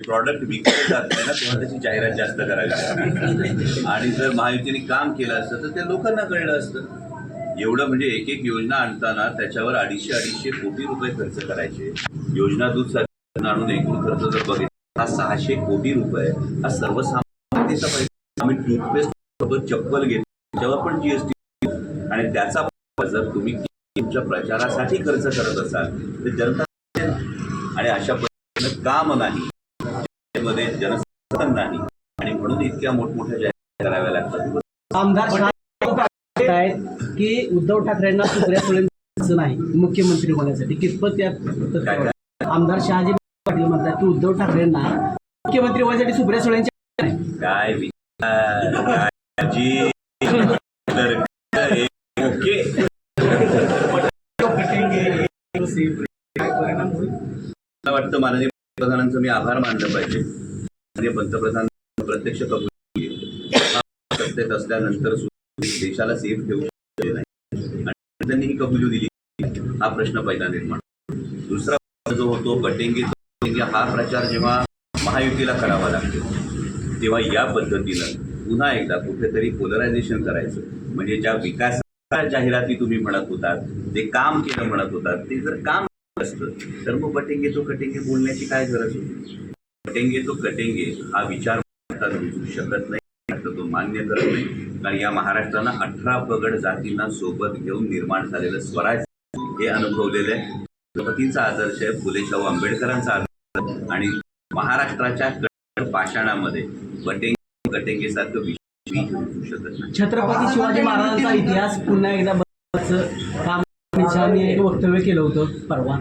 Product विकत जात नाही ना तेव्हा त्याची जाहिरात जास्त करावी आणि जर महायुतीने काम केलं असतं तर ते लोकांना कळलं असतं. एवढं म्हणजे एक एक योजना आणताना त्याच्यावर अडीचशे अडीचशे कोटी रुपये खर्च करायचे. योजना दूध आणून एकूण खर्च जर बघितला हा सहाशे कोटी रुपये हा सर्वसामान्यतेचा पैसा आम्ही टूथपेस्ट सोबत चप्पल घेतो त्याच्यावर पण जीएसटी आणि त्याचा जर तुम्ही तुमच्या प्रचारासाठी खर्च करत असाल तर जनता आणि अशा पद्धतीनं काम नाही मध्ये जनसंपर्क नाही. आणि म्हणून इतक्या मोठमोठ्या जाहिराती कराव्या लागतात. आमदार आहेत की उद्धव ठाकरेंना सुप्रिया सुळेंचं नाही मुख्यमंत्री होण्यासाठी कितपत काय यात काय? आमदार शहाजी पाटील म्हणतात की उद्धव ठाकरेंना मुख्यमंत्री होण्यासाठी सुप्रिया सुळेंच्या नाही काय विचार? मला वाटतं माननीय पंतप्रधानांचं मी आभार मानलं पाहिजे. पंतप्रधान प्रत्यक्ष कबूल सत्तेत असल्यानंतर देशाला सेफ ठेवू शकले नाही. आणि त्यांनी ही कबुली दिली. हा प्रश्न पहिला निर्माण दुसरा जो होतो गटेंगे हा प्रचार जेव्हा महायुतीला करावा लागतो तेव्हा या पद्धतीनं पुन्हा एकदा कुठेतरी पोलरायझेशन करायचं. म्हणजे ज्या विकास जाहिराती तुम्ही म्हणत होतात ते काम केलं म्हणत होतात ते जर काम असतं. तर मग बटेंगे तो कटेंगे बोलण्याची काय गरज होती? कटेंगे तो कटेंगे हा विचार रुजू शकत नाही. तो मान्य करत नाही. कारण या महाराष्ट्रानं अठरा पगड जातींना सोबत घेऊन निर्माण झालेलं स्वराज हे अनुभवलेलं आहे. गणपतींचा आदर्श आहे फुले शाहू आंबेडकरांचा आदर्श आणि महाराष्ट्राच्या पाषाणामध्ये बटेंगे कटेंगे सारखं विषय शकत नाही. छत्रपती शिवाजी महाराजांचा इतिहास पुन्हा एकदा बघण्याचं एक वक्तव्य केलं होतं परवा.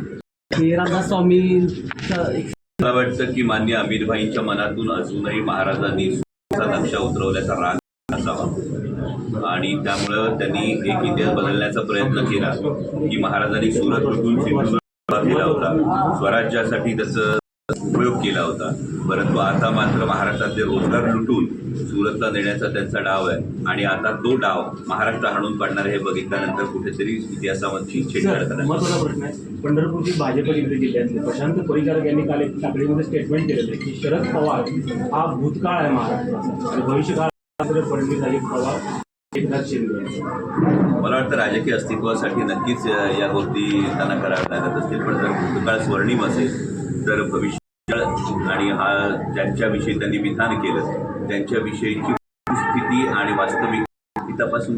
की रामदास स्वामी मला वाटतं की मान्य अमितभाईंच्या मनातून अजूनही महाराजांनी नक्षा उतरवल्याचा राग असावा. आणि त्यामुळं त्यांनी एक इतिहास बदलण्याचा प्रयत्न केला की महाराजांनी सुरत लुटून केला होता स्वराज्यासाठी त्याचं उपयोग केला होता. परंतु आता मात्र महाराष्ट्रातले रोजगार लुटून सुरतला नेण्याचा त्यांचा डाव आहे. आणि आता तो डाव महाराष्ट्र हाणून पाडणार हे बघितल्यानंतर कुठेतरी करायला महत्त्वाचा प्रश्न आहे. पंढरपूरची भाजप जिल्हे जिल्ह्यातले. प्रशांत परिचारक यांनी काल एक टाकळीमध्ये स्टेटमेंट केलेलं आहे की शरद पवार हा भूतकाळ आहे महाराष्ट्राचा. आणि भविष्यकाळ फडणवीस अजित पवार. मला वाटतं राजकीय अस्तित्वासाठी नक्कीच या गोष्टी त्यांना कराव्या लागत असतील. पण जर भूतकाळ स्वर्णिम असेल तर भविष्य आणि हा ज्यांच्याविषयी त्यांनी विधान केलं त्यांच्याविषयीची स्थिती आणि वास्तविक तपासून